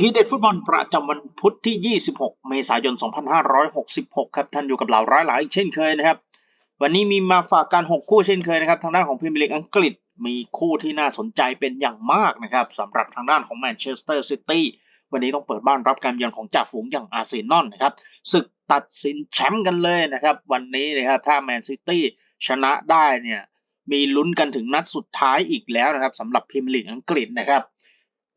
ทีเด็ดฟุตบอลประจำวันพุธที่ 26 เมษายน 2566 ครับท่านอยู่กับเหล่าร้อยหลายเช่นเคยนะครับ วันนี้มีมาฝากการ 6 คู่เช่นเคยนะครับ ทางด้านของพรีเมียร์ลีกอังกฤษมีคู่ที่น่าสนใจเป็นอย่างมากนะครับสำหรับทางด้านของแมนเชสเตอร์ซิตี้วันนี้ต้องเปิดบ้านรับการเยือนของจ่าฝูงอย่างอาร์เซนอลนะครับศึกตัดสินแชมป์กันเลยนะครับวันนี้นะครับถ้าแมนซิตี้ชนะได้เนี่ยมีลุ้นกันถึงนัดสุดท้ายอีกแล้วนะครับสำหรับพรีเมียร์ลีกอังกฤษนะครับ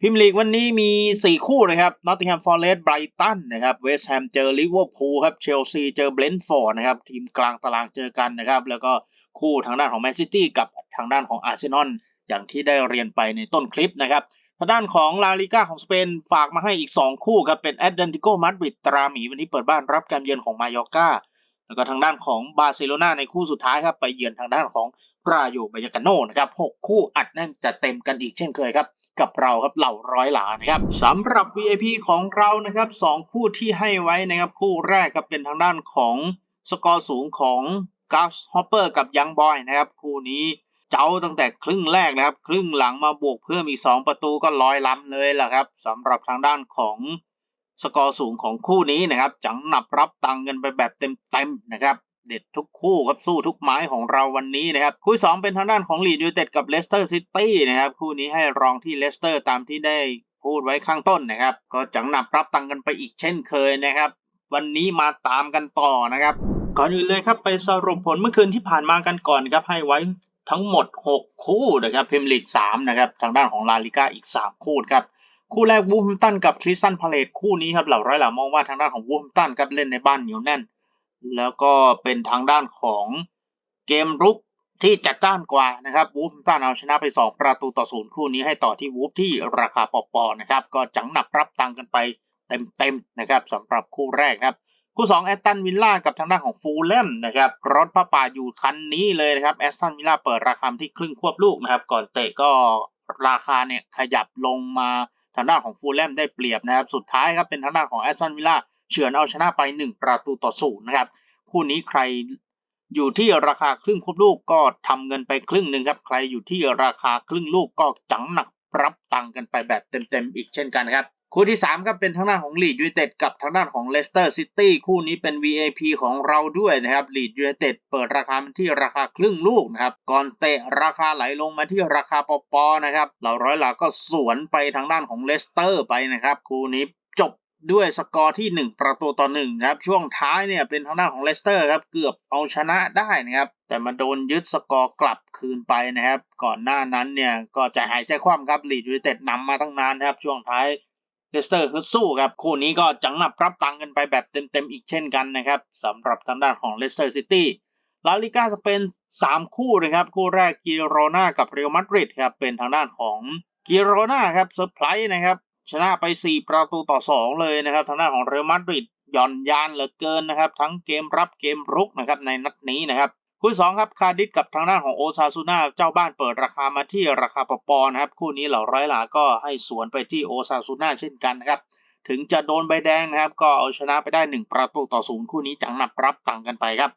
พิมลีกวันนี้มี 4 คู่นะครับนอตติงแฮมฟอร์เรสต์ไบรตันนะครับเวสต์แฮมเจอลิเวอร์พูลครับเชลซีเจอเบรนท์ฟอร์ดนะครับทีมกลางตารางเจอกันนะครับแล้วก็คู่ทางด้านของแมนซิตี้กับทางด้านของอาร์เซนอลอย่างที่ได้เรียนไปในต้นคลิปนะครับทางด้านของลาลิก้าของสเปนฝากมาให้อีก 2 คู่ครับเป็นแอตเลติโกมาดริดตราหมีวันนี้เปิดบ้านรับการเยือนของมายอร์กาแล้วก็ทางด้านของบาร์เซโลนาในคู่สุดท้ายครับไปเยือนทางด้านของราโยบายากาโนนะครับหกคู่อัดแน่นจัดเต็มกันอีกเช่นเคยครับ กับเราครับเหล่าร้อยหลานะครับสำหรับ VIP ของเรานะครับสองคู่ที่ให้ไว้นะครับคู่แรกครับเป็นทางด้านของสกอร์สูงของกาสฮอปเปอร์กับยังบอยนะครับคู่นี้เจ้าตั้งแต่ครึ่งแรกนะครับ ครึ่งหลังมาบวกเพิ่มอีก 2 ประตูก็ลอยล้ำเลยล่ะครับสำหรับทางด้านของสกอร์สูงของคู่นี้นะครับ จังหนับรับตังค์กันไปแบบเต็มๆนะครับ เด็ดทุกคู่ครับสู้ทุกไม้ของเราวันนี้นะครับ คู่ 2 เป็นทางด้านของลีดยูเต็ดกับเลสเตอร์ซิตี้นะครับ คู่นี้ให้รองที่เลสเตอร์ตามที่ได้พูดไว้ข้างต้นนะครับ ก็จังหนับรับตังกันไปอีกเช่นเคยนะครับ วันนี้มาตามกันต่อนะครับ ก่อนอื่นเลยครับไปสรุปผลเมื่อคืนที่ผ่านมากันก่อนครับให้ไว้ทั้งหมด 6 คู่นะครับพรีเมียร์ลีก3นะครับทางด้านของลาลิก้าอีก 3 คู่ครับคู่แรกวูฟมตันกับคริสตันพาเลตคู่นี้ครับเหล่าร้อยเหล่ามองว่าทางด้านของวูฟมตันครับเล่นในบ้านเหนียวแน่น แล้วก็เป็นทางด้านของเกมรุกที่จัดจ้านกว่านะครับวูฟแฮมตันเอาชนะไป 2 ประตูต่อศูนย์คู่นี้ให้ต่อที่วูฟที่ราคาปอๆนะครับก็จังหนับรับตังกันไปเต็มๆนะครับสำหรับคู่แรกครับ คู่2แอสตันวิลล่ากับทางด้านของฟูลแลมนะครับรถพระป่าอยู่คันนี้เลยนะครับแอสตันวิลล่าเปิดราคาที่ครึ่งควบลูกนะครับก่อนเตะก็ราคาเนี่ยขยับลงมาทางด้านของฟูลแลมได้เปรียบนะครับสุดท้ายครับเป็นทางด้านของแอสตันวิลล่า เฉือนเอาชนะไป 1 ประตูต่อศูนย์นะครับ คู่นี้ใครอยู่ที่ราคาครึ่งควบลูกก็ทำเงินไปครึ่งหนึ่งครับ ใครอยู่ที่ราคาครึ่งลูกก็จังหนักรับตังกันไปแบบเต็มๆอีกเช่นกันครับ คู่ที่3ครับเป็นทางด้านของลีดยูไนเต็ดกับทางด้านของเลสเตอร์ซิตี้คู่นี้เป็น VAP ของเราด้วยนะครับลีดยูไนเต็ดเปิดราคาที่ราคาครึ่งลูกนะครับ ก่อนเตะราคาไหลลงมาที่ราคาปอปอนะครับเหล่าร้อยหลาก็สวนไปทางด้านของเลสเตอร์ไปนะครับ คู่นี้ ด้วยสกอร์ที่ 1 ประตูต่อ1ครับช่วงท้ายเนี่ยเป็นทางด้านของเลสเตอร์ครับเกือบเอาชนะได้นะครับแต่มาโดนยึดสกอร์กลับคืนไปนะครับก่อนหน้านั้นเนี่ยก็จะหายใจคว่ำครับลีดยูไนเต็ดนำมาตั้งนานนะครับช่วงท้ายเลสเตอร์ฮึดสู้ครับคู่นี้ก็จังหนับรับตังกันไปแบบเต็มๆอีกเช่นกันนะครับสำหรับทางด้านของเลสเตอร์ซิตี้ลาลิก้าสเปน3 คู่นะครับคู่แรกกิโรนากับเรอัลมาดริดครับเป็นทางด้านของกิโรนาครับเซอร์ไพรส์นะครับ ชนะไป 4 ประตูต่อ 2 เลยนะครับทางด้านของเรอัลมาดริดหย่อนยานเหลือเกินนะครับ ทั้งเกมรับเกมรุกนะครับในนัดนี้นะครับคู่สองครับคาดิสกับทางด้านของโอซาซูนาเจ้าบ้านเปิดราคามาที่ราคาปอปอนะครับ คู่นี้เหล่าร้อยหลาก็ให้สวนไปที่โอซาซูนาเช่นกันนะครับ ถึงจะโดนใบแดงนะครับ ก็เอาชนะไปได้ 1 ประตูต่อศูนย์คู่นี้จังหนับรับตังกันไปครับ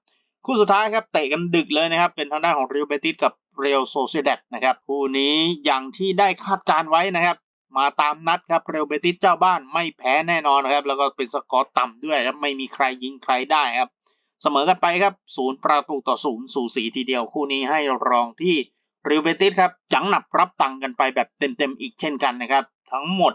คู่สุดท้ายครับเตะกันดึกเลยนะครับ เป็นทางด้านของเรอัลเบติสกับเรอัลโซเซเดตนะครับคู่นี้อย่างที่ได้คาดการไว้นะครับ มาตามนัดครับเรอัลเบติสเจ้าบ้านไม่แพ้แน่นอนครับ แล้วก็เป็นสกอร์ต่ำด้วยครับไม่มีใครยิงใครได้ครับ เสมอกันไปครับศูนย์ประตูต่อศูนย์สู่สีทีเดียวคู่นี้ให้รองที่เรอัลเบติสครับจังหนับรับตังกันไปแบบเต็มๆอีกเช่นกันนะครับ ทั้งหมด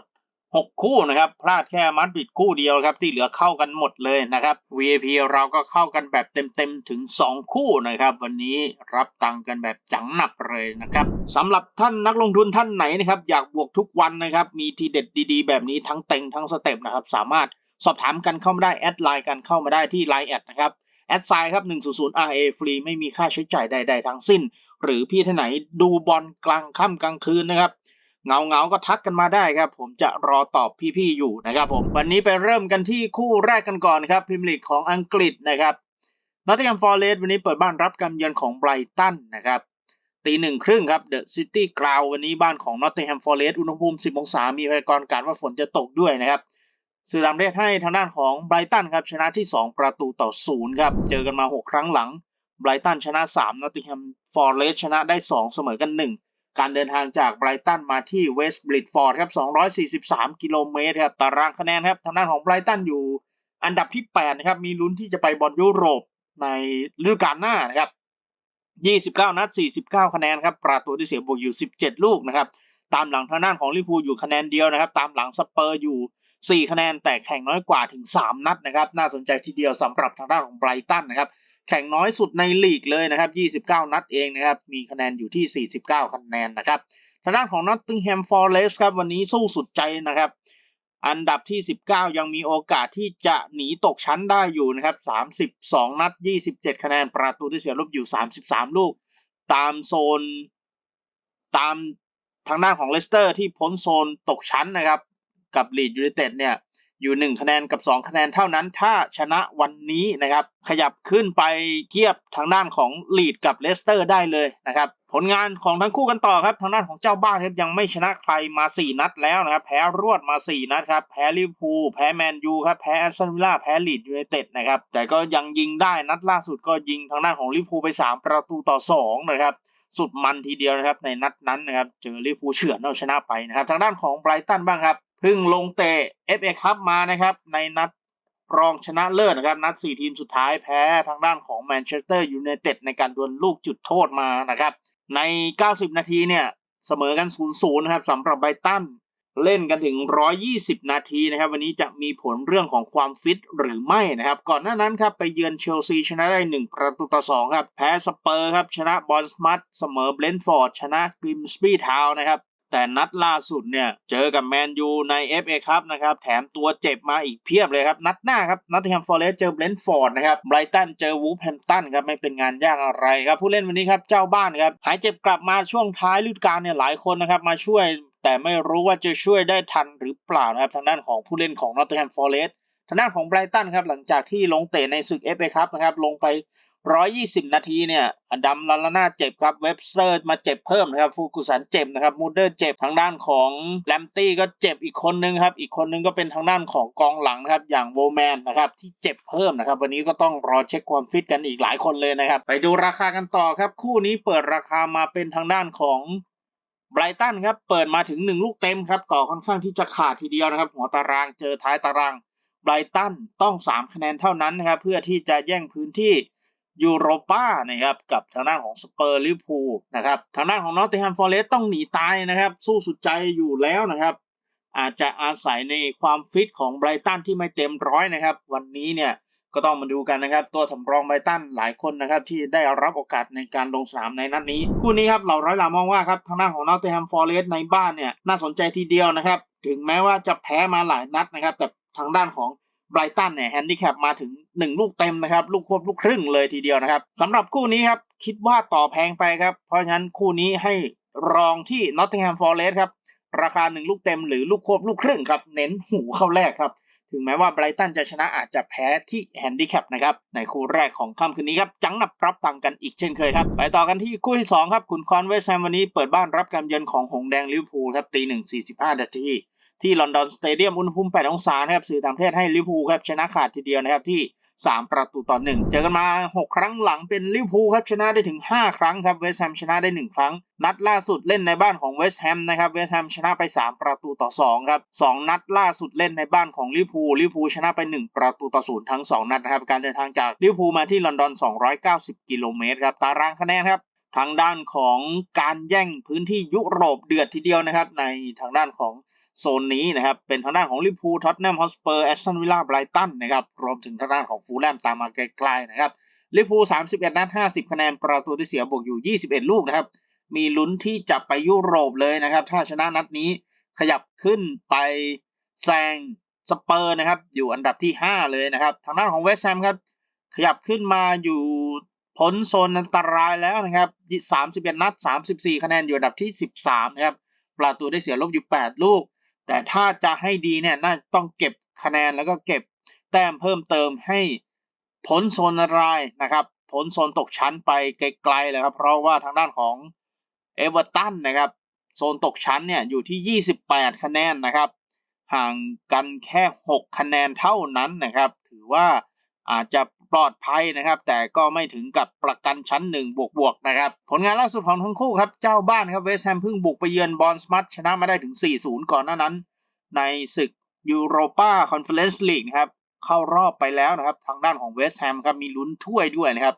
6 คู่นะครับพลาดแค่มัดบิดคู่เดียวครับที่เหลือเข้ากันหมดเลยนะครับ VIP เราก็เข้ากันแบบเต็มๆถึง 2 คู่นะครับ วันนี้รับตังกันแบบจังหนับเลยนะครับสำหรับท่านนักลงทุนท่านไหนนะครับอยากบวกทุกวันนะครับมีทีเด็ดดีๆ แบบนี้ทั้งเต็งทั้งสเต็ปนะครับสามารถสอบถามกันเข้ามาได้แอดไลน์กันเข้ามาได้ที่ไลน์แอดนะครับแอดไซน์ครับ 100 RA ฟรีไม่มีค่าใช้จ่ายใด ๆ ทั้งสิ้น หรือพี่ท่านไหนดูบอลกลางค่ำกลางคืนนะครับ เงาเงาๆก็ทักกันมาได้ครับ ผมจะรอตอบพี่ๆอยู่นะครับผมวันนี้ไปเริ่มกันที่คู่แรกกันก่อนครับพิมลีกของอังกฤษนะครับนอตติงแฮมฟอร์เรสวันนี้เปิดบ้านรับการเยือนของไบรตันนะครับตีหนึ่งครึ่งครับเดอะซิตี้กราววันนี้บ้านของนอตติงแฮมฟอร์เรสอุณหภูมิ 10 องศา มีพยากรณ์การว่าฝนจะตกด้วยนะครับสื่อต่างประเทศให้ทางด้านของไบรตันครับชนะที่ 2 ประตูต่อศูนย์ครับเจอกันมา 6 ครั้งหลังไบรตันชนะ 3นอตติงแฮมฟอร์เรสชนะได้ 2 เสมอกัน 1 การเดินทางจากไบรตันมาที่เวสต์บริดฟอร์ดครับ243 กิโลเมตรครับตารางคะแนนครับทางด้านของไบรตันอยู่อันดับที่8นะครับมีลุ้นที่จะไปบอลยุโรปในฤดูกาลหน้านะครับ29 นัด 49 คะแนนครับประตูที่เสียบวกอยู่ 17 ลูกนะครับ ตามหลังทางด้านของลิเวอร์พูลอยู่คะแนนเดียวนะครับ ตามหลังสเปอร์อยู่ 4 คะแนนแต่แข่งน้อยกว่าถึง 3 นัดนะครับ น่าสนใจทีเดียวสำหรับทางด้านของไบรตันนะครับ แข่งน้อยสุดในลีกเลยนะครับ 29 นัดเองนะครับ มีคะแนนอยู่ที่ 49 คะแนนนะครับทางด้านของ Nottingham Forest ครับวันนี้สู้สุดใจนะครับ อันดับที่ 19 ยังมีโอกาสที่จะหนีตกชั้นได้อยู่นะครับ 32 นัด 27 คะแนน ประตูที่เสียลบอยู่ 33 ลูก ตามโซนตามทางด้านของเลสเตอร์ที่พ้นโซนตกชั้นนะครับ กับลีดยู i นเต็ดเนี่ย อยู่ 1 คะแนนกับ 2 คะแนนเท่านั้น ถ้าชนะวันนี้นะครับ ขยับขึ้นไปเทียบทางด้านของลีดกับเลสเตอร์ได้เลยนะครับผลงานของทั้งคู่กันต่อครับ ทางด้านของเจ้าบ้านครับยังไม่ชนะใครมา 4 นัดแล้วนะครับ แพ้รวดมา 4 นัดครับ แพ้ลิเวอร์พูลแพ้แมนยูครับ แพ้แอสตันวิลล่าแพ้ลีดยู i นเต็ดนะครับ แต่ก็ยังยิงได้นัดล่าสุดก็ยิงทางด้านของลิเวอร์พูลไป 3 ประตูต่อ 2 นะครับสุดมันทีเดียวนะครับในนัดนั้นนะครับ เจอลิเวอร์พูลเฉือนเอาชนะไปนะครับ ทางด้านของไบรตันบ้างครับ เพิ่งลงเตะ FA คัพมานะครับ ในนัดรองชนะเลิศนะครับ นัด 4 ทีมสุดท้ายแพ้ทางด้านของแมนเชสเตอร์ยูไนเต็ดในการดวลลูกจุดโทษมานะครับ ใน 90 นาทีเนี่ย เสมอกัน 0-0 นะครับสำหรับไบตันเล่นกันถึง 120 นาทีนะครับ วันนี้จะมีผลเรื่องของความฟิตหรือไม่นะครับ ก่อนหน้านั้นครับ ไปเยือนเชลซีชนะได้ 1 ประตูต่อ 2 ครับ แพ้สเปอร์ครับ ชนะบอลสมัตเสมอเบรนฟอร์ด ชนะกริมสปีทาวนะครับ แต่นัดล่าสุดเนี่ยเจอกับแมนยูใน FA ครับนะครับแถมตัวเจ็บมาอีกเพียบเลยครับ นัดหน้าครับนอตติแฮมฟอร์เรสเจอเบรนท์ฟอร์ดนะครับไบรตันเจอวูฟแฮมตันครับไม่เป็นงานยากอะไรครับผู้เล่นวันนี้ครับเจ้าบ้านครับหายเจ็บกลับมาช่วงท้ายฤดูกาลเนี่ยหลายคนนะครับมาช่วย แต่ไม่รู้ว่าจะช่วยได้ทันหรือเปล่านะครับทางด้านของผู้เล่นของนอตติแฮมฟอร์เรสทางด้านของไบรตันครับหลังจากที่ลงเตะในศึก FA ครับนะครับลงไป 120 นาทีเนี่ยอดัมลาลาน่าเจ็บครับเว็บสเตอร์มาเจ็บเพิ่มนะครับฟูกุสันเจ็บนะครับมูเดอร์เจ็บทางด้านของแลมตี้ก็เจ็บอีกคนนึงครับอีกคนนึงก็เป็นทางด้านของกองหลังนะครับอย่างโวแมนนะครับที่เจ็บเพิ่มนะครับวันนี้ก็ต้องรอเช็คความฟิตกันอีกหลายคนเลยนะครับไปดูราคากันต่อครับคู่นี้เปิดราคามาเป็นทางด้านของไบรตันครับเปิดมาถึง 1 ลูกเต็มครับต่อค่อนข้างที่จะขาดทีเดียวนะครับ หัวตารางเจอท้ายตารางไบรตันต้อง 3 คะแนนเท่านั้นนะครับเพื่อที่จะแย่งพื้นที่ ยูโรป้านะครับกับทางด้านของสเปอร์ลิพูนะครับทางด้านของนอตติงแฮมฟอร์เรสต์ต้องหนีตายนะครับ สู้สุดใจอยู่แล้วนะครับ อาจจะอาศัยในความฟิตของไบรตันที่ไม่เต็มร้อยนะครับ วันนี้เนี่ยก็ต้องมาดูกันนะครับ ตัวสำรองไบรตันหลายคนนะครับ ที่ได้รับโอกาสในการลงสนามในนัดนี้ คู่นี้ครับเราร้อยลามองว่าครับทางด้านของนอตติงแฮมฟอร์เรสต์ในบ้านเนี่ยน่าสนใจทีเดียวนะครับ ถึงแม้ว่าจะแพ้มาหลายนัดนะครับแต่ทางด้านของ ไบรตันเนี่ยแฮนดิแคปมาถึง 1 ลูกเต็มนะครับ ลูกควบลูกครึ่งเลยทีเดียวนะครับสำหรับคู่นี้ครับ คิดว่าต่อแพงไปครับ เพราะฉะนั้นคู่นี้ให้รองที่ Nottingham Forest ครับ ราคา 1 ลูกเต็มหรือลูกควบลูกครึ่งครับ เน้นหูเข้าแรกครับ ถึงแม้ว่าไบรตันจะชนะอาจจะแพ้ที่แฮนดิแคปนะครับ ในคู่แรกของค่ำคืนนี้ครับ จังหนับรับตังกันอีกเช่นเคยครับ ไปต่อกันที่คู่ที่2ครับ คุณคอนเวสแฮมวันนี้เปิดบ้านรับการเยือนของหงแดงลิเวอร์พูลครับตีหนึ่งสี่สิบห้านาที ที่ลอนดอนสเตเดียมอุณหภูมิ 8 องศานะครับสื่อต่างประเทศให้ลิเวอร์พูลครับชนะขาดทีเดียวนะครับที่ 3 ประตูต่อ 1 เจอกันมา 6 ครั้งหลังเป็นลิเวอร์พูลครับชนะได้ถึง 5 ครั้งครับเวสต์แฮมชนะได้ 1 ครั้ง นัดล่าสุดเล่นในบ้านของเวสต์แฮมนะครับเวสต์แฮมชนะไป 3 ประตูต่อ 2 ครับ 2 นัดล่าสุดเล่นในบ้านของลิเวอร์พูลลิเวอร์พูลชนะไป 1 ประตูต่อ 0 ทั้ง 2 นัดนะครับการเดินทางจากลิเวอร์พูลมาที่ลอนดอน 290 กิโลเมตรครับตารางคะแนนครับทางด้านของการแย่งพื้นที่ยุโรปเดือดทีเดียวนะครับในทางด้านของ โซนนี้นะครับ เป็นทางด้านของลิพูลท็อตแนมฮอสเปอร์แอสตันวิลล่าไบรตันนะครับ รวมถึงทางด้านของฟูลแลมตามมาไกลๆนะครับลิเวอร์พูล31 นัด 50 คะแนน ประตูที่เสียบวกอยู่ 21 ลูกนะครับ มีลุ้นที่จะไปยุโรปเลยนะครับ ถ้าชนะนัดนี้ขยับขึ้นไปแซงสเปอร์นะครับ อยู่อันดับที่ 5 เลยนะครับ ทางด้านของเวสต์แฮมครับ ขยับขึ้นมาอยู่พ้นโซนอันตรายแล้วนะครับ 31 นัด 34 คะแนนอยู่อันดับที่ 13 นะครับ ประตูได้เสียลบอยู่ 8 ลูก แต่ถ้าจะให้ดีเนี่ยน่าต้องเก็บคะแนนแล้วก็เก็บแต้มเพิ่มเติมให้พ้นโซนรายนะครับพ้นโซนตกชั้นไปไกลๆเลยครับ เพราะว่าทางด้านของเอเวอร์ตันนะครับโซนตกชั้นเนี่ยอยู่ที่ 28 คะแนนนะครับ ห่างกันแค่ 6 คะแนนเท่านั้นนะครับ ถือว่า อาจจะปลอดภัยนะครับ แต่ก็ไม่ถึงกับประกันชั้นหนึ่งบวกๆนะครับ ผลงานล่าสุดของทั้งคู่ครับ เจ้าบ้านครับเวสต์แฮมเพิ่งบุกไปเยือนบอลสมัตชนะมาได้ถึง 4-0 ก่อนหน้านั้น ในศึกยูโรปาคอนเฟอเรนซ์ลีกนะครับเข้ารอบไปแล้วนะครับ ทางด้านของเวสต์แฮมครับมีลุ้นถ้วยด้วยนะครับ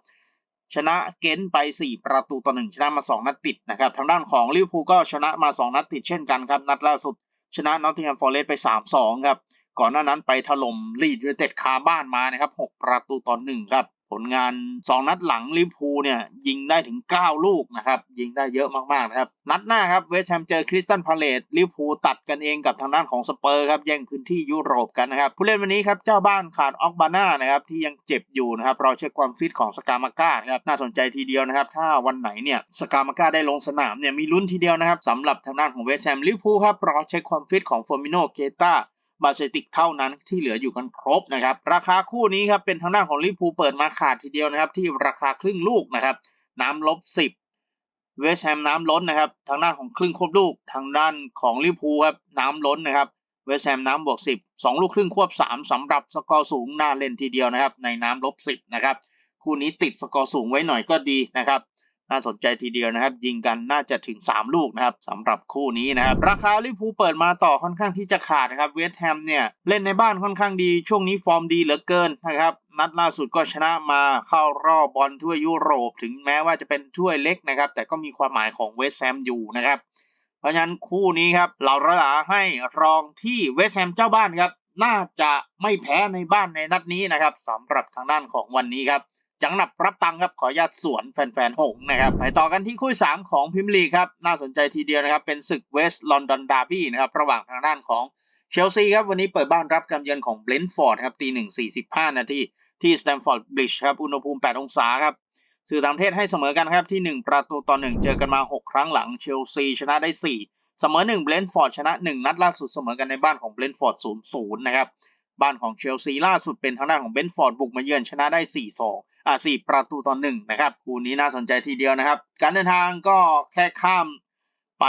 ชนะเกนไป 4 ประตูต่อ1ชนะมา 2 นัดติดนะครับ ทางด้านของลิเวอร์พูลก็ชนะมา 2 นัดติดเช่นกันครับ นัดล่าสุดชนะนอตติงแฮมฟอร์เรสต์ไป 3-2 ครับ ก่อนหน้านั้นไปถล่มลีดยูไนเต็ดคาบ้านมานะครับ 6 ประตูต่อ1ครับ ผลงาน 2 นัดหลังลิพูเนี่ยยิงได้ถึง 9 ลูกนะครับ ยิงได้เยอะมากๆนะครับ นัดหน้าครับเวสต์แฮมเจอคริสตันพาเลตลิพูตัดกันเองกับทางด้านของสเปอร์ครับแย่งพื้นที่ยุโรปกันนะครับ ผู้เล่นวันนี้ครับเจ้าบ้านขาดออกบาน่านะครับที่ยังเจ็บอยู่นะครับรอเช็คความฟิตของสกามาก้าครับน่าสนใจทีเดียวนะครับ ถ้าวันไหนเนี่ยสกามาก้าได้ลงสนามเนี่ยมีลุ้นทีเดียวนะครับสำหรับทางด้านของเวสต์แฮมลิพูครับรอเช็คความฟิตของฟอร์มิโนเกตา บาเซติกเท่านั้นที่เหลืออยู่กันครบนะครับ ราคาคู่นี้ครับเป็นทางด้านของลิเวอร์พูเปิดมาขาดทีเดียวนะครับ ที่ราคาครึ่งลูกนะครับ น้ำลบสิบเวสแฮมน้ำล้นนะครับ ทางด้านของครึ่งควบลูก ทางด้านของลิเวอร์พูครับน้ำล้นนะครับเวสแฮมน้ำบวกสิบสองลูกครึ่งควบสามสำหรับสกอร์สูงน่าเล่นทีเดียวนะครับ ในน้ำลบสิบนะครับคู่นี้ติดสกอร์สูงไว้หน่อยก็ดีนะครับ น่าสนใจทีเดียวนะครับ ยิงกันน่าจะถึง 3 ลูกนะครับสำหรับคู่นี้นะครับ ราคาลิพูเปิดมาต่อค่อนข้างที่จะขาดนะครับเวสต์แฮมเนี่ยเล่นในบ้านค่อนข้างดีช่วงนี้ฟอร์มดีเหลือเกินนะครับนัดล่าสุดก็ชนะมาเข้ารอบบอลถ้วยยุโรป ถึงแม้ว่าจะเป็นถ้วยเล็กนะครับ แต่ก็มีความหมายของเวสต์แฮมอยู่นะครับ เพราะฉะนั้นคู่นี้ครับเราระลาให้รองที่เวสต์แฮมเจ้าบ้านครับน่าจะไม่แพ้ในบ้านในนัดนี้นะครับสำหรับทางด้านของวันนี้ครับ จังหนับรับตังครับขออนุญาตสวนแฟนๆหงนะครับไปต่อกันที่คู่สามของพิมลีครับน่าสนใจทีเดียวนะครับเป็นศึกเวสต์ลอนดอนดาร์บี้นะครับระหว่างทางด้านของเชลซีครับวันนี้เปิดบ้านรับการเยือนของเบลนฟอร์ดครับตีหนึ่งสี่สิบห้านาทีที่สแตมฟอร์ดบริดจ์ครับอุณหภูมิ 8 องศาครับสื่อต่างประเทศให้เสมอกันครับที่ 1 ประตูต่อ 1 เจอกันมา 6 ครั้งหลังเชลซีชนะได้ 4 เสมอ1เบลนฟอร์ดชนะ 1 นัดล่าสุดเสมอกันในบ้านของเบลนฟอร์ด0-0นะครับบ้านของเชลซีล่าสุดเป็นทางด้านของเบนฟอร์ดบุกมาเยือนชนะได้ 4-2 อ่า4ประตูต่อ1นะครับคู่นี้น่าสนใจทีเดียวนะครับ การเดินทางก็แค่ข้ามไป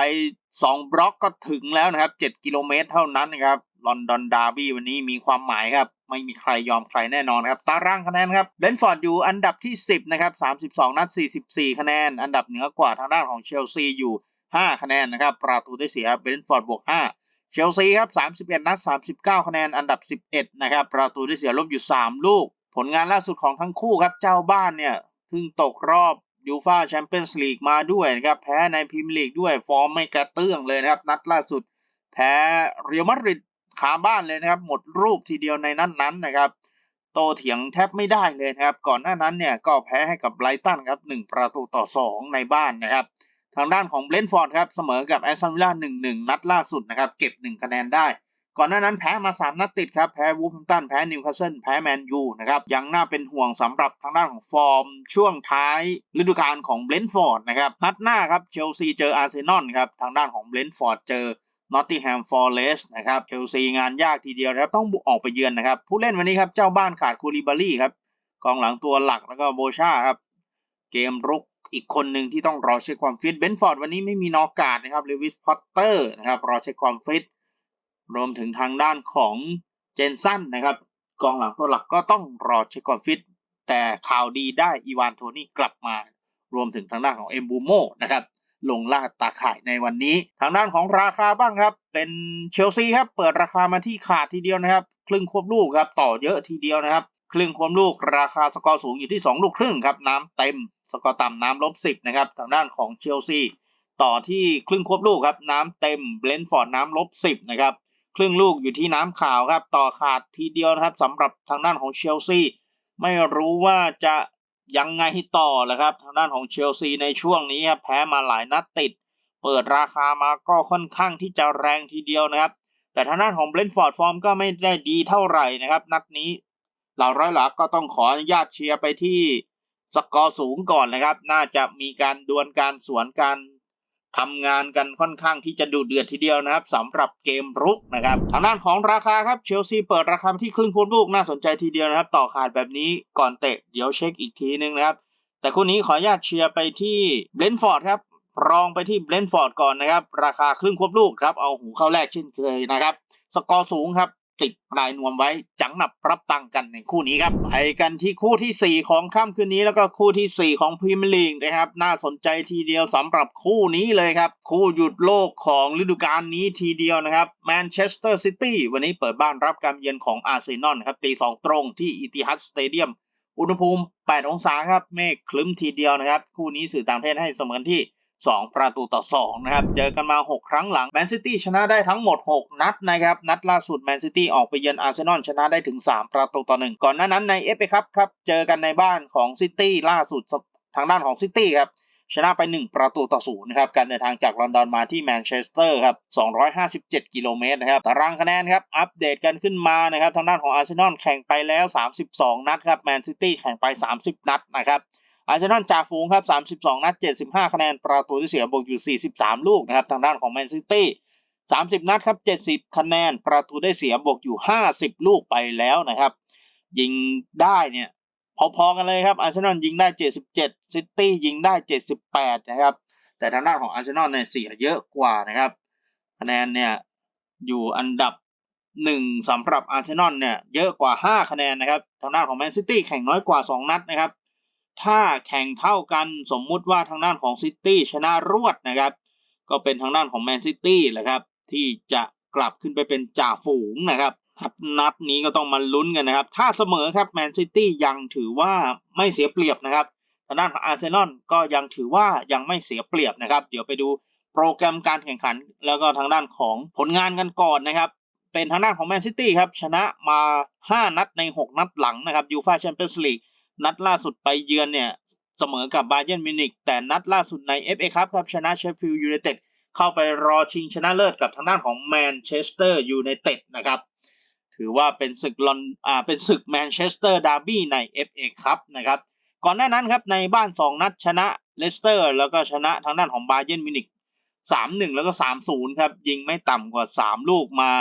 2 บล็อกก็ถึงแล้วนะครับ 7 กิโลเมตรเท่านั้นนะครับลอนดอนดาร์บี้วันนี้มีความหมายครับ ไม่มีใครยอมใครแน่นอนครับ ตารางคะแนนครับเบนฟอร์ดอยู่อันดับที่ 10 นะครับ 32 นัด 44 คะแนน อันดับเหนือกว่าทางด้านของเชลซีอยู่ 5 คะแนนนะครับ ประตูได้เสียเบนฟอร์ดบวก 5 เชลซีครับ 31 นัด 39 คะแนน อันดับ 11 นะครับ ประตูได้เสียลบอยู่ 3 ลูก ผลงานล่าสุดของทั้งคู่ครับ เจ้าบ้านเนี่ยเพิ่งตกรอบยูฟาแชมเปี้ยนส์ลีกมาด้วยนะครับ แพ้ในพรีเมียร์ลีกด้วยฟอร์มไม่กระเตื้องเลยนะครับ นัดล่าสุด แพ้เรอัลมาดริดคาบ้านเลยนะครับ หมดรูปทีเดียวในนั้นนั้นนะครับ โตเถียงแทบไม่ได้เลยนะครับ ก่อนหน้านั้นเนี่ยก็แพ้ให้กับไบรตันครับ1ประตูต่อ 2 ในบ้านนะครับ ทางด้านของเบลนฟอร์ดครับเสมอกับแอสตันวิลล่า1-1 นัดล่าสุดนะครับ เก็บ 1 คะแนนได้ ก่อนหน้านั้นแพ้มา 3 นัดติดครับ แพ้วูฟแฮมตันแพ้นิวคาสเซิลแพ้แมนยูนะครับยังน่าเป็นห่วงสำหรับทางด้านของฟอร์ม ช่วงท้ายฤดูกาลของเบลนฟอร์ดนะครับนัดหน้าครับเชลซีเจออาร์เซนอลครับทางด้านของเบลนฟอร์ดเจอนอตติงแฮมฟอร์เรสนะครับเชลซีงานยากทีเดียวนะครับต้องบุกออกไปเยือนนะครับ ผู้เล่นวันนี้ครับ เจ้าบ้านขาดคูลิบารี่ครับกองหลังตัวหลักแล้วก็โบชาครับ เกมรุกอีกคนหนึ่งที่ต้องรอเช็คความฟิตเบนฟอร์ดวันนี้ไม่มีนอกาดนะครับเลวิสพอตเตอร์นะครับรอเช็คความฟิต รวมถึงทางด้านของเจนสันนะครับ กองหลังตัวหลักก็ต้องรอเช็คความฟิต แต่ข่าวดีได้อีวานโทนี่กลับมา รวมถึงทางด้านของเอมบูโมนะครับลงล่าตาข่ายในวันนี้ ทางด้านของราคาบ้างครับ เป็นเชลซีครับ เปิดราคามาที่ขาดทีเดียวนะครับ ครึ่งควบลูกครับ ต่อเยอะทีเดียวนะครับ ครึ่งควบลูกราคาสกอร์สูงอยู่ที่ 2 ลูกครึ่งครับ น้ำเต็ม สกอร์ต่ำน้ำลบ10นะครับ ทางด้านของเชลซี ต่อที่ครึ่งควบลูกครับ น้ำเต็ม เบลนฟอร์ดน้ำลบ10นะครับ ครึ่งลูกอยู่ที่น้ำขาวครับต่อขาดทีเดียวนะครับสำหรับทางด้านของเชลซีไม่รู้ว่าจะยังไงต่อและครับ ทางด้านของเชลซีในช่วงนี้ครับแพ้มาหลายนัดติด เปิดราคามาก็ค่อนข้างที่จะแรงทีเดียวนะครับ แต่ทางด้านของเบรนท์ฟอร์ดฟอร์มก็ไม่ได้ดีเท่าไหร่นะครับ นัดนี้เหล่าร้อยหลักก็ต้องขออนุญาตเชียร์ไปที่สกอร์สูงก่อนนะครับ น่าจะมีการดวลการสวนการ ทำงานกันค่อนข้างที่จะดูเดือดทีเดียวนะครับสำหรับเกมรุกนะครับทางด้านของราคาครับเชลซีเปิดราคาที่ครึ่งควบลูกน่าสนใจทีเดียวนะครับ ต่อขาดแบบนี้ก่อนเตะเดี๋ยวเช็คอีกทีนึงนะครับ แต่คู่นี้ขออนุญาตเชียร์ไปที่เบรนฟอร์ดครับรองไปที่เบรนฟอร์ดก่อนนะครับ ราคาครึ่งควบลูกครับเอาหูเข้าแรกเช่นเคยนะครับ สกอร์สูงครับ ติดปลายนวมไว้จังหนับรับตังกันในคู่นี้ครับไปกันที่คู่ทีสี่4 ของค่ำคืนนี้แล้วก็คู่ทีสี่ 4 ของพรีเมียร์ลีกนะครับน่าสนใจทีเดียวสำหรับคู่นี้เลยครับคู่หยุดโลกของฤดูกาลนี้ทีเดียวนะครับแมนเชสเตอร์ซิตี้วันนี้เปิดบ้านรับการเยือนของอาร์เซนอลครับตีสองตรงที่อิติฮัดสเตเดียมอุณหภูมิ 8 องศาครับเมฆคลึ้มทีเดียวนะครับ คู่นี้สื่อต่างประเทศให้เสมอที่ 2 ประตูต่อ 2 นะครับ เจอกันมา 6 ครั้งหลังแมนซิตี้ชนะได้ทั้งหมด 6 นัดนะครับ นัดล่าสุดแมนซิตี้ออกไปเยือนอาร์เซนอลชนะได้ถึง 3 ประตูต่อ 1 ก่อนหน้านั้นในเอฟเอครับครับ เจอกันในบ้านของซิตี้ล่าสุดทางด้านของซิตี้ครับชนะไป 1 ประตูต่อศูนย์นะครับ การเดินทางจากลอนดอนมาที่แมนเชสเตอร์ครับ 257 กิโลเมตรนะครับ ตารางคะแนนครับ อัปเดตกันขึ้นมานะครับ ทางด้านของอาร์เซนอลแข่งไปแล้ว 32 นัดครับ แมนซิตี้แข่งไป 30 นัดนะครับ อาร์เซนอลจ่าฝูงครับ 32 นัด 75 คะแนน ประตูที่เสียบวกอยู่ 43 ลูกนะครับ ทางด้านของแมนซิตี้ 30 นัดครับ 70 คะแนน ประตูได้เสียบวกอยู่ 50 ลูกไปแล้วนะครับ ยิงได้เนี่ยพอๆกันเลยครับ อาร์เซนอลยิงได้ 77 ซิตี้ยิงได้ 78 นะครับ แต่ทางด้านของอาร์เซนอลเนี่ยเสียเยอะกว่านะครับ คะแนนเนี่ยอยู่อันดับหนึ่งสำหรับอาร์เซนอลเนี่ยเยอะกว่า 5 คะแนนนะครับ ทางด้านของแมนซิตี้แข่งน้อยกว่า 2 นัดนะครับ ถ้าแข่งเท่ากันสมมุติว่าทางด้านของซิตี้ชนะรวดนะครับ ก็เป็นทางด้านของแมนซิตี้แหละครับ ที่จะกลับขึ้นไปเป็นจ่าฝูงนะครับนัดนี้ก็ต้องมาลุ้นกันนะครับ ถ้าเสมอครับแมนซิตี้ยังถือว่าไม่เสียเปรียบนะครับทางด้านของอาร์เซนอลก็ยังถือว่ายังไม่เสียเปรียบนะครับ เดี๋ยวไปดูโปรแกรมการแข่งขัน แล้วก็ทางด้านของผลงานกันก่อนนะครับ เป็นทางด้านของแมนซิตี้ครับชนะมา 5 นัดใน 6 นัดหลังนะครับยูฟาแชมเปี้ยนส์ลีก นัดล่าสุดไปเยือนเนี่ยเสมอกับบาเยิร์นมิวนิกแต่นัดล่าสุดใน FA ครับครับชนะเชฟฟิลด์ยูไนเต็ดเข้าไปรอชิงชนะเลิศกับทางด้านของแมนเชสเตอร์ยูไนเต็ดนะครับถือว่าเป็นศึกลอนอ่าเป็นศึกแมนเชสเตอร์ดาร์บี้ใน FA ครับนะครับก่อนหน้านั้นครับในบ้าน 2 นัดชนะเลสเตอร์ แล้วก็ชนะทางด้านของบาเยิร์นมิวนิก3-1 แล้วก็ 3-0 ครับ ยิงไม่ต่ำกว่า 3 ลูกมา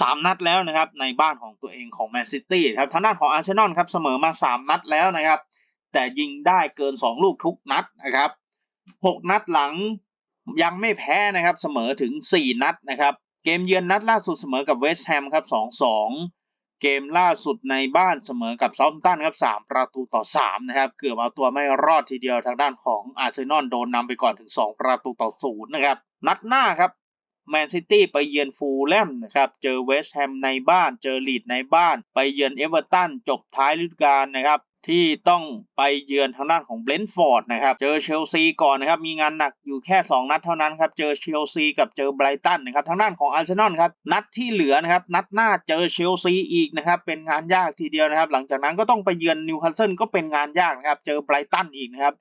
3 นัดแล้วนะครับในบ้านของตัวเองของแมนซิตี้ครับทางด้านของอาร์เซนอลครับเสมอมา 3 นัดแล้วนะครับ แต่ยิงได้เกิน 2 ลูกทุกนัดนะครับ 6 นัดหลังยังไม่แพ้นะครับเสมอถึง 4 นัดนะครับเกมเยือนนัดล่าสุดเสมอกับเวสต์แฮมครับ 2-2 เกมล่าสุดในบ้านเสมอกับซาท์ตันครับ 3 ประตูต่อ 3 นะครับ เกือบเอาตัวไม่รอดทีเดียวทางด้านของอาร์เซนอลโดนนำไปก่อนถึง 2 ประตูต่อ 0 นะครับ นัดหน้าครับ แมนซิตี้ไปเยือนฟูลแลมนะครับ เจอเวสต์แฮมในบ้าน เจอลีดในบ้าน ไปเยือนเอเวอร์ตันจบท้ายฤดูกาลนะครับที่ต้องไปเยือนทางด้านของเบรนฟอร์ดนะครับ เจอเชลซีก่อนนะครับ มีงานหนักอยู่แค่ 2 นัดเท่านั้นครับ เจอเชลซีกับเจอไบรตันนะครับ ทางด้านของอาร์เซนอลครับ นัดที่เหลือนะครับ นัดหน้าเจอเชลซีอีกนะครับ เป็นงานยากทีเดียวนะครับ หลังจากนั้นก็ต้องไปเยือนนิวคาสเซิลก็เป็นงานยากนะครับ เจอไบรตันอีกนะครับ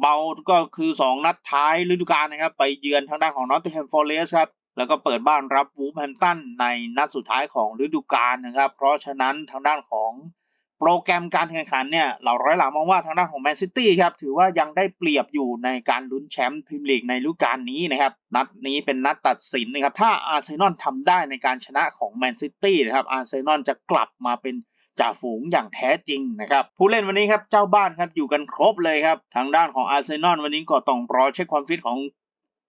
เบาก็คือ 2 นัดท้ายฤดูกาลนะครับ ไปเยือนทางด้านของนอตติงแฮมฟอร์เรสครับ แล้วก็เปิดบ้านรับวูฟแฮมตันในนัดสุดท้ายของฤดูกาลนะครับ เพราะฉะนั้นทางด้านของโปรแกรมการแข่งขันเนี่ยเราร้อยหลังมองว่าทางด้านของแมนซิตี้ครับถือว่ายังได้เปรียบอยู่ในการลุ้นแชมป์พรีเมียร์ลีกในฤดูกาลนี้นะครับนัดนี้เป็นนัดตัดสินนะครับถ้าอาร์เซนอลทำได้ในการชนะของแมนซิตี้นะครับอาร์เซนอลจะกลับมาเป็น จ่าฝูงอย่างแท้จริงนะครับผู้เล่นวันนี้ครับเจ้าบ้านครับอยู่กันครบเลยครับทางด้านของอาร์เซนอลวันนี้ก็ต้องรอเช็คความฟิตของ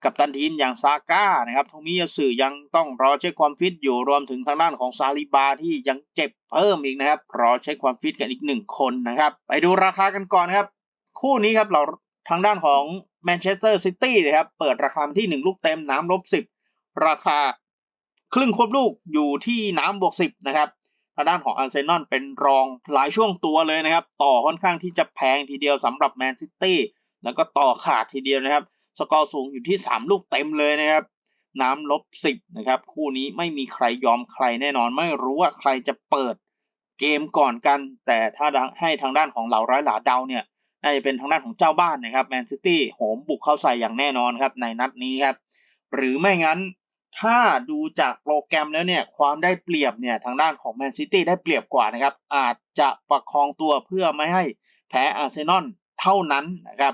กับตันทีมอย่างซาก้านะครับทงมิยาสึยังต้องรอเช็คความฟิตอยู่รวมถึงทางด้านของซาลิบาที่ยังเจ็บเพิ่มอีกนะครับ รอเช็คความฟิตกันอีกหนึ่งคนนะครับ ไปดูราคากันก่อนครับ คู่นี้ครับเราทางด้านของแมนเชสเตอร์ซิตี้นะครับ เปิดราคาที่ 1 ลูกเต็มน้ำลบ10 ราคาครึ่งควบลูกอยู่ที่น้ำบวก10นะครับ ทางด้านของอาร์เซนอลเป็นรองหลายช่วงตัวเลยนะครับ ต่อค่อนข้างที่จะแพงทีเดียวสำหรับแมนซิตี้แล้วก็ต่อขาดทีเดียวนะครับ สกอร์สูงอยู่ที่ 3 ลูกเต็มเลยนะครับ น้ำลบ 10 นะครับ คู่นี้ไม่มีใครยอมใครแน่นอนไม่รู้ว่าใครจะเปิดเกมก่อนกัน แต่ถ้าให้ทางด้านของเหล่าร้อยหลาเดาเนี่ยน่าจะเป็นทางด้านของเจ้าบ้านนะครับแมนซิตี้โหมบุกเข้าใส่อย่างแน่นอนครับในนัดนี้ครับหรือไม่งั้น ถ้าดูจากโปรแกรมแล้วเนี่ยความได้เปรียบเนี่ยทางด้านของแมนซิตี้ได้เปรียบกว่านะครับ อาจจะประคองตัวเพื่อไม่ให้แพ้อาร์เซนอลเท่านั้นนะครับ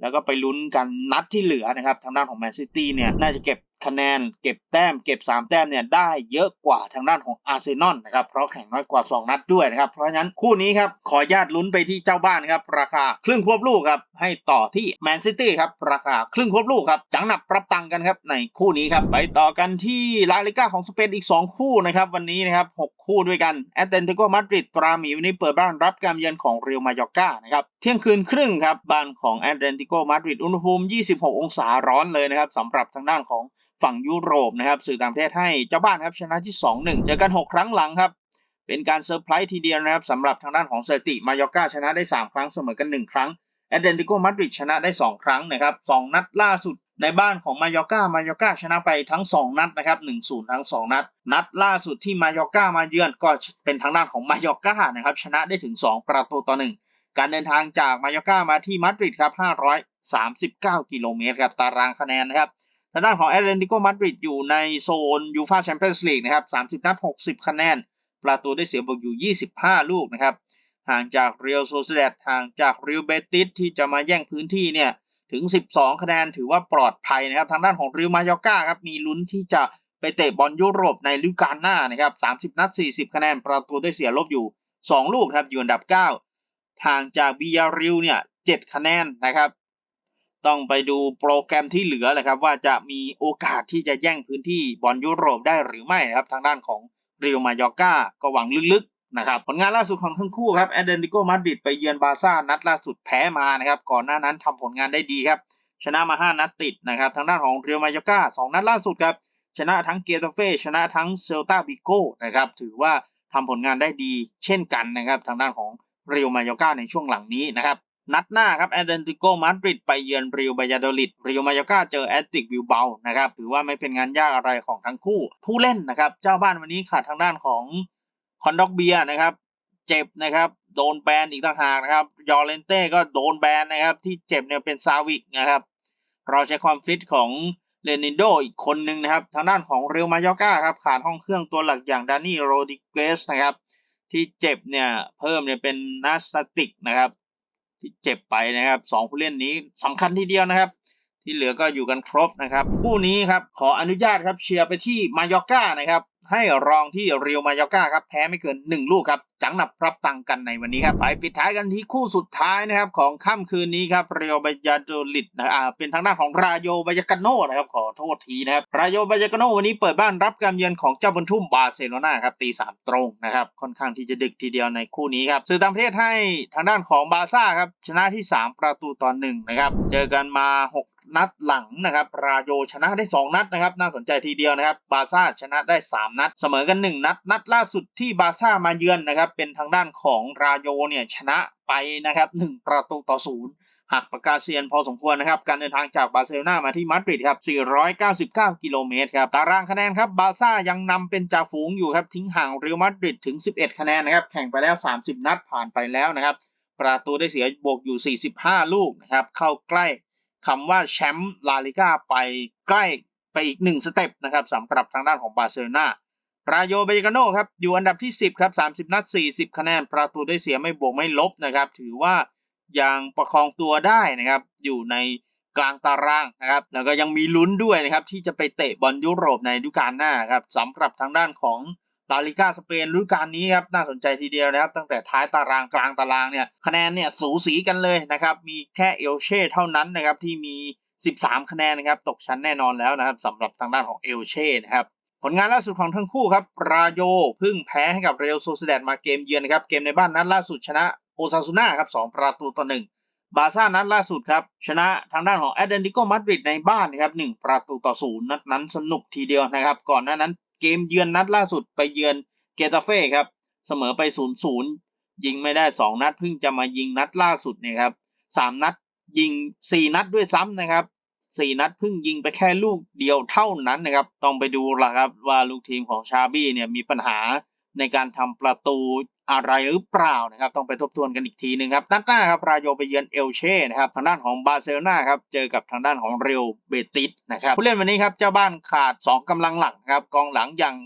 แล้วก็ไปลุ้นกันนัดที่เหลือนะครับ ทางด้านของแมนซิตี้เนี่ยน่าจะเก็บ คะแนนเก็บแต้มเก็บ 3 แต้มเนี่ยได้เยอะกว่าทางด้านของอาร์เซนอลนะครับเพราะแข่งน้อยกว่า 2 นัดด้วยนะครับ เพราะฉะนั้นคู่นี้ครับขอญาตลุ้นไปที่เจ้าบ้านครับราคาครึ่งควบลูกครับให้ต่อที่แมนซิตี้ครับราคาครึ่งควบลูกครับจังหนับรับตังกันครับในคู่นี้ครับไปต่อกันที่ลาลิก้าของสเปนอีก 2 คู่นะครับวันนี้นะครับ6คู่ด้วยกันแอตเลติโกมาดริดตราหมีวันนี้เปิดบ้านรับการเยือนของเรอัลมายอร์กานะครับเที่ยงคืนครึ่งครับบ้านของแอตเลติโกมาดริดอุณหภูมิ 26 องศาร้อนเลยนะครับสำหรับทางด้านของฝั่งยุโรปนะครับ สื่อต่างประเทศให้เจ้าบ้านครับชนะที่ 2-1 เจอกัน 6 ครั้งหลังครับ เป็นการเซอร์ไพรส์ทีเดียวนะครับสำหรับทางด้านของเซอร์ติมายอร์กาชนะได้ 3 ครั้งเสมอกัน 1 ครั้งแอตเลติโกมาดริดชนะได้ 2 ครั้งนะครับ2นัดล่าสุดในบ้านของมายอร์กามายอร์กาชนะไปทั้ง 2 นัดนะครับ1-0 ทั้ง 2 นัด นัดล่าสุดที่มายอร์กามาเยือนก็เป็นทางด้านของมายอร์กานะครับชนะได้ถึง 2 ประตูต่อ 1 การเดินทางจากมายอร์กามาที่มาดริดครับ539 กิโลเมตรครับตารางคะแนนนะครับ ทางด้านของแอตเลติโกมาดริดอยู่ในโซนยูฟาแชมเปี้ยนส์ลีกนะครับ30 นัด 60 คะแนน ประตูได้เสียบวกอยู่ 25 ลูกนะครับ ห่างจากเรียลโซเซเดตห่างจากเรียลเบติสที่จะมาแย่งพื้นที่เนี่ยถึง 12 คะแนนถือว่าปลอดภัยนะครับ ทางด้านของเรียลมายอกาครับมีลุ้นที่จะไปเตะบอลยุโรปในฤดูกาลหน้านะครับ 30 นัด 40 คะแนน ประตูได้เสียลบอยู่ 2 ลูกครับอยู่อันดับ 9 ห่างจากบิยาริลเนี่ย 7 คะแนนนะครับ ต้องไปดูโปรแกรมที่เหลือเลยครับ ว่าจะมีโอกาสที่จะแย่งพื้นที่บอลยุโรปได้หรือไม่นะครับ ทางด้านของเรียลมายอร์กาก็หวังลึกๆนะครับ ผลงานล่าสุดของทั้งคู่ครับแอตเลติโกมาดริดไปเยือนบาซ่านัดล่าสุดแพ้มานะครับ ก่อนหน้านั้นทำผลงานได้ดีครับ ชนะมา 5 นัดติดนะครับ ทางด้านของเรียลมายอร์กา2นัดล่าสุดครับ ชนะทั้งเกียร์ตเฟ่ชนะทั้งเซลตาบิโก้นะครับ ถือว่าทำผลงานได้ดีเช่นกันนะครับ ทางด้านของเรียลมายอร์กาในช่วงหลังนี้นะครับ นัดหน้าครับแอตเลติโกมาดริดไปเยือนเรียลบายาโดลิดเรียลมายอร์กาเจอแอตติกวิลเบานะครับถือว่าไม่เป็นงานยากอะไรของทั้งคู่ ผู้เล่นนะครับ เจ้าบ้านวันนี้ขาดทางด้านของคอนด็อกเบียนะครับ เจ็บนะครับ โดนแบนอีกต่างหากนะครับยอร์เลนเต้ก็โดนแบนนะครับ ที่เจ็บเนี่ยเป็นซาวิกนะครับ เราใช้ความฟิตของเลนินโดอีกคนหนึ่งนะครับ ทางด้านของเรอัลมายอร์กาครับขาดห้องเครื่องตัวหลักอย่างดานี่โรดิเกสนะครับ ที่เจ็บเนี่ยเพิ่มเนี่ยเป็นนาสติกนะครับ ที่เจ็บไปนะครับสองผู้เล่นนี้สำคัญทีเดียวนะครับ ที่เหลือก็อยู่กันครบนะครับ คู่นี้ครับขออนุญาตครับเชียร์ไปที่มายอร์กานะครับ ให้รองที่เรียวมายอร์กาครับแพ้ไม่เกิน 1 ลูกครับ จังหนับรับตังกันในวันนี้ครับไปปิดท้ายกันที่คู่สุดท้ายนะครับของค่ำคืนนี้ครับเรียวบายาโดลิดนะอ่าเป็นทางด้านของราโยบายากาโนนะครับขอโทษทีนะครับราโยบายากาโนวันนี้เปิดบ้านรับการเยือนของเจ้าบรรทุ่มบาร์เซโลนาครับตีสามตรงนะครับค่อนข้างที่จะดึกทีเดียวในคู่นี้ครับสื่อต่างประเทศให้ทางด้านของบาซ่าครับชนะที่ 3 ประตูต่อหนึ่งนะครับเจอกันมา 6 นัดหลังนะครับราโยชนะได้ 2 นัดนะครับน่าสนใจทีเดียวนะครับบาซ่าชนะได้ 3 นัด เสมอกัน 1 นัด นัดล่าสุดที่บาซ่ามาเยือนนะครับเป็นทางด้านของราโยเนี่ยชนะไปนะครับ1ประตูต่อศูนย์หักปากกาเซียนพอสมควรนะครับ การเดินทางจากบาร์เซโลนามาที่มาดริดครับ 499 กิโลเมตรครับ ตารางคะแนนครับ บาซ่ายังนำเป็นจ่าฝูงอยู่ครับ ทิ้งห่างเรอัลมาดริดถึง 11 คะแนนนะครับ แข่งไปแล้ว 30 นัดผ่านไปแล้วนะครับ ประตูได้เสียบวกอยู่ 45 ลูกนะครับ เข้าใกล้ คำว่าแชมป์ลาลิก้าไปใกล้ไปอีกหนึ่งสเต็ปนะครับสำหรับทางด้านของบาร์เซโลนารายโยเบยกาโนครับอยู่อันดับที่ 10ครับ30 นัด 40 คะแนน ประตูได้เสียไม่บวกไม่ลบนะครับ ถือว่ายังประคองตัวได้นะครับ อยู่ในกลางตารางนะครับ แล้วก็ยังมีลุ้นด้วยนะครับ ที่จะไปเตะบอลยุโรปในฤดูกาลหน้าครับสำหรับทางด้านของ ลาลิก้าสเปนฤดูกาลนี้ครับน่าสนใจทีเดียวนะครับ ตั้งแต่ท้ายตารางกลางตารางเนี่ยคะแนนเนี่ยสูสีกันเลยนะครับมีแค่เอลเช่เท่านั้นนะครับที่มี 13 คะแนนนะครับตกชั้นแน่นอนแล้วนะครับสำหรับทางด้านของเอลเช่นะครับผลงานล่าสุดของทั้งคู่ครับราโยเพึ่งแพ้ให้กับเรอัลโซเซเดตมาเกมเยือนนะครับเกมในบ้านนัดล่าสุดชนะโอซาซูน่าครับ2ประตูต่อ1บาซ่านัดล่าสุดครับ ชนะทางด้านของแอตเลติโกมาดริดในบ้านนะครับ1ประตูต่อ0นัดนั้นสนุกทีเดียวนะครับ ก่อนหน้านั้น เกมเยือนนัดล่าสุดไปเยือนเกตาเฟ่ครับ เสมอไป 0-0 ยิงไม่ได้ 2 นัดเพิ่งจะมายิงนัดล่าสุดเนี่ยครับ 3 นัดยิง 4 นัดด้วยซ้ำนะครับสี่นัดเพิ่งยิงไปแค่ลูกเดียวเท่านั้นนะครับ ต้องไปดูละครับว่าลูกทีมของชาบี้เนี่ยมีปัญหาในการทำประตู อะไรหรือเปล่านะครับต้องไปทบทวนกันอีกทีหนึ่งครับนัดหน้าครับรายโยไปเยือนเอลเช่นะครับทางด้านของบาร์เซโลนาครับเจอกับทางด้านของเรอัลเบติสนะครับผู้เล่นวันนี้ครับเจ้าบ้านขาด 2กำลังหลังครับกองหลังอย่าง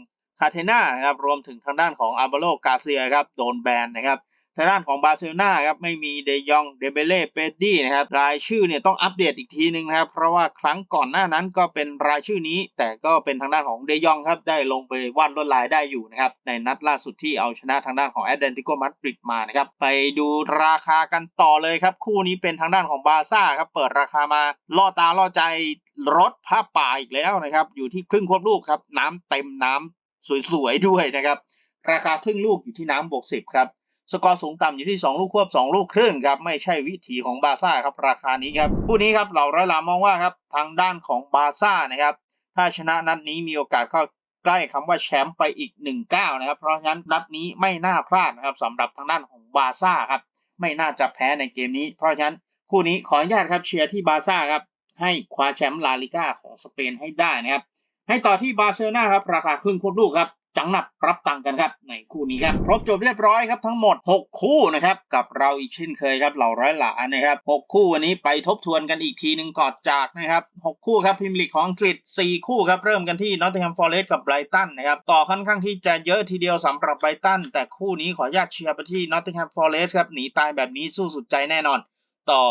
คาเทน่านะครับรวมถึงทางด้านของอาร์บาโลกาเซียครับโดนแบนนะครับ ทางด้านของบาร์เซโลนาครับไม่มีเดยองเดเบเล่เปดี้นะครับรายชื่อเนี่ยต้องอัปเดตอีกทีหนึ่งนะครับเพราะว่าครั้งก่อนหน้านั้นก็เป็นรายชื่อนี้ แต่ก็เป็นทางด้านของเดยองครับได้ลงไปวาดลวดลายได้อยู่นะครับในนัดล่าสุดที่เอาชนะทางด้านของแอตเลติโกมาดริดมานะครับไปดูราคากันต่อเลยครับ คู่นี้เป็นทางด้านของบาร์ซ่าครับเปิดราคามาล่อตาล่อใจรถผ้าป่าอีกแล้วนะครับอยู่ที่ครึ่งควบลูกครับน้ำเต็มน้ำสวยๆด้วยนะครับราคาครึ่งลูกอยู่ที่น้ำบวกสิบครับ สกอร์สูงต่ำอยู่ที่ 2 ลูกควบ 2 ลูกครึ่งครับไม่ใช่วิถีของบาร์ซ่าครับราคานี้ครับคู่นี้ครับเหล่าร้อยลามองว่าครับทางด้านของบาร์ซ่านะครับถ้าชนะนัดนี้มีโอกาสเข้าใกล้คำว่าแชมป์ไปอีก1ก้านะครับเพราะฉะนั้นนัดนี้ไม่น่าพลาดนะครับสำหรับทางด้านของบาร์ซ่าครับไม่น่าจะแพ้ในเกมนี้ เพราะฉะนั้นคู่นี้ขออนุญาตครับเชียร์ที่บาร์ซ่าครับให้คว้าแชมป์ลาลิก้าของสเปนให้ได้นะครับให้ต่อที่บาร์เซโลนาครับราคาครึ่งควบลูกครับ จังหนับรับตังกันครับในคู่นี้ครับครบจบเรียบร้อยครับทั้งหมด 6 คู่นะครับกับเราอีกเช่นเคยครับเหล่าร้อยหลานนะครับ6คู่วันนี้ไปทบทวนกันอีกทีหนึ่งก่อนจากนะครับ6คู่ครับพรีเมียร์ลีกของอังกฤษ 4 คู่ครับเริ่มกันที่นอตติงแฮมฟอร์เรสต์กับไบรตันนะครับต่อค่อนข้างที่จะเยอะทีเดียวสำหรับไบรตันแต่คู่นี้ขออนุญาตเชียร์ไปที่นอตติงแฮมฟอร์เรสต์ครับหนีตายแบบนี้สู้สุดใจแน่นอน ต่อ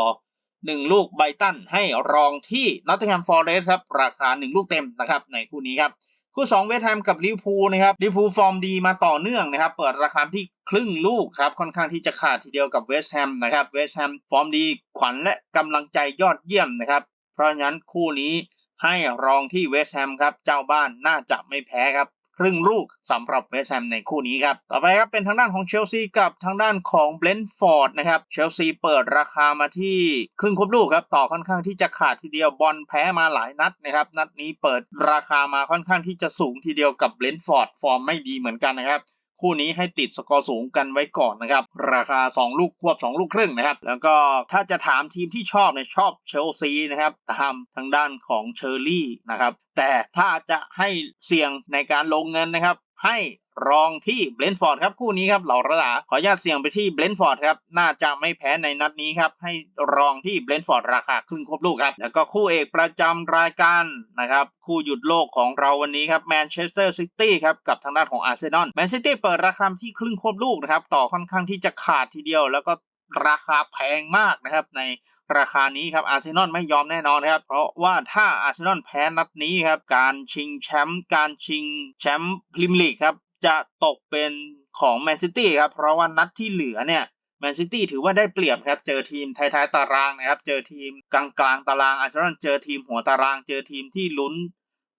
1ลูกไบรตันให้รองที่นอตติงแฮมฟอร์เรสต์ครับราคา1ลูกเต็มนะครับในคู่นี้ครับ คู่2เวสต์แฮมกับลิเวอร์พูลนะครับลิเวอร์พูลฟอร์มดีมาต่อเนื่องนะครับ เปิดราคาที่ครึ่งลูกครับ ค่อนข้างที่จะขาดทีเดียวกับเวสต์แฮมนะครับเวสต์แฮมฟอร์มดีขวัญและกำลังใจยอดเยี่ยมนะครับ เพราะฉะนั้นคู่นี้ให้รองที่เวสต์แฮมครับ เจ้าบ้านน่าจะไม่แพ้ครับ ครึ่งลูกสำหรับเวสต์แฮมในคู่นี้ครับ ต่อไปครับเป็นทางด้านของเชลซีกับทางด้านของเบลนท์ฟอร์ดนะครับ เชลซีเปิดราคามาที่ครึ่งครบลูกครับ ต่อค่อนข้างที่จะขาดทีเดียวบอลแพ้มาหลายนัดนะครับ นัดนี้เปิดราคามาค่อนข้างที่จะสูงทีเดียวกับเบลนท์ฟอร์ดฟอร์มไม่ดีเหมือนกันนะครับ คู่นี้ให้ติดสกอร์สูงกันไว้ก่อนนะครับ ราคา 2 ลูกควบ 2 ลูกครึ่งนะครับ แล้วก็ถ้าจะถามทีมที่ชอบเนี่ยชอบเชลซีนะครับตามทางด้านของเชอร์รี่นะครับแต่ถ้าจะให้เสี่ยงในการลงเงินนะครับ ให้รองที่เบรนท์ฟอร์ดครับคู่นี้ครับเหล่าระดาขออนุญาตเสี่ยงไปที่เบรนท์ฟอร์ดครับน่าจะไม่แพ้ในนัดนี้ครับให้รองที่เบรนท์ฟอร์ดราคาครึ่งครบลูกครับแล้วก็คู่เอกประจำรายการนะครับคู่หยุดโลกของเราวันนี้ครับแมนเชสเตอร์ซิตี้ครับกับทางด้านของอาร์เซนอลแมนซิตี้เปิดราคาที่ครึ่งครบลูกนะครับต่อค่อนข้างที่จะขาดทีเดียวแล้วก็ ราคาแพงมากนะครับ ในราคานี้ครับอาร์เซนอลไม่ยอมแน่นอนนะครับ เพราะว่าถ้าอาร์เซนอลแพ้นัดนี้ครับ การชิงแชมป์การชิงแชมป์พรีเมียร์ลีกครับ จะตกเป็นของแมนซิตี้ครับ เพราะว่านัดที่เหลือเนี่ยแมนซิตี้ถือว่าได้เปรียบครับ เจอทีมท้ายๆตารางนะครับ เจอทีมกลางๆตารางอาร์เซนอลเจอทีมหัวตาราง เจอทีมที่ลุ้น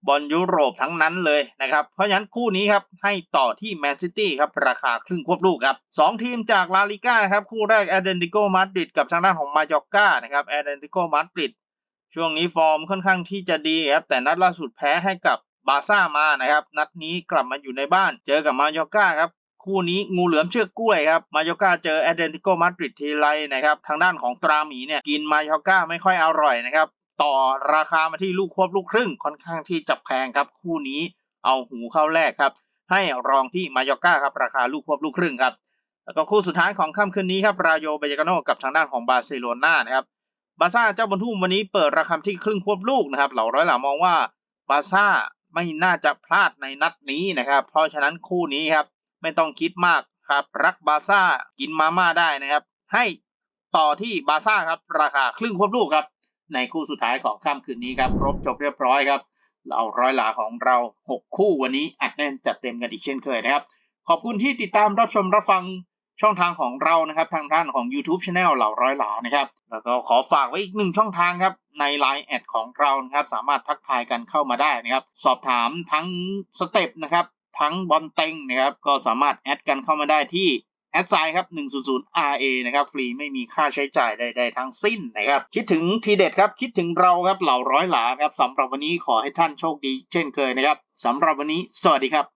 บอลยุโรปทั้งนั้นเลยนะครับ เพราะฉะนั้นคู่นี้ครับให้ต่อที่แมนซิตี้ครับราคาครึ่งควบลูกครับสองทีมจากลาลิก้าครับคู่แรกแอตเลติโกมาดริดกับทางด้านของมาจอร์กานะครับแอตเลติโกมาดริดช่วงนี้ฟอร์มค่อนข้างที่จะดีครับแต่นัดล่าสุดแพ้ให้กับบาร์ซ่ามานะครับนัดนี้กลับมาอยู่ในบ้านเจอกับมาจอร์กาครับคู่นี้งูเหลือมเชือกกล้วยครับมาโยกาเจอแอตเลติโกมาดริดทีไรนะครับทางด้านของตราหมีเนี่ยกินมาโยกาไม่ค่อยอร่อยนะครับ ต่อราคามาที่ลูกควบลูกครึ่งค่อนข้างที่จะแพงครับ คู่นี้เอาหูเข้าแรกครับ ให้รองที่มาโยกาครับราคาลูกควบลูกครึ่งครับแล้วก็คู่สุดท้ายของค่ำคืนนี้ครับรายโยเบยกาโนกับทางด้านของบาร์เซโลนานะครับบาซ่าเจ้าบรรทุมวันนี้เปิดราคาที่ครึ่งควบลูกนะครับ เหล่าร้อยหลามองว่าบาซ่าไม่น่าจะพลาดในนัดนี้นะครับ เพราะฉะนั้นคู่นี้ครับ ไม่ต้องคิดมากครับ รักบาซ่ากินมาม่าได้นะครับ ให้ต่อที่บาซ่าครับ ราคาครึ่งควบลูกครับ ในคู่สุดท้ายของค่ำคืนนี้ครับครบจบเรียบร้อยครับเราร้อยหลาของเรา 6 คู่วันนี้อัดแน่นจัดเต็มกันอีกเช่นเคยนะครับ ขอบคุณที่ติดตามรับชมรับฟังช่องทางของเรานะครับ ทางด้านของ YouTube Channel เหล่าร้อยหลานะครับ แล้วก็ขอฝากไว้อีกหนึ่งช่องทางครับ ใน Line แอดของเรานะครับ สามารถทักทายกันเข้ามาได้นะครับ สอบถามทั้งสเต็ปนะครับ ทั้งบอลเต็งนะครับ ก็สามารถแอดกันเข้ามาได้ที่ แอดไซน์ครับ 100 RA นะครับ ฟรีไม่มีค่าใช้จ่ายใด ๆ ทั้งสิ้นนะครับ คิดถึงทีเด็ดครับ คิดถึงเราครับ เหล่าร้อยหลาครับสำหรับวันนี้ขอให้ท่านโชคดีเช่นเคยนะครับสำหรับวันนี้ สวัสดีครับ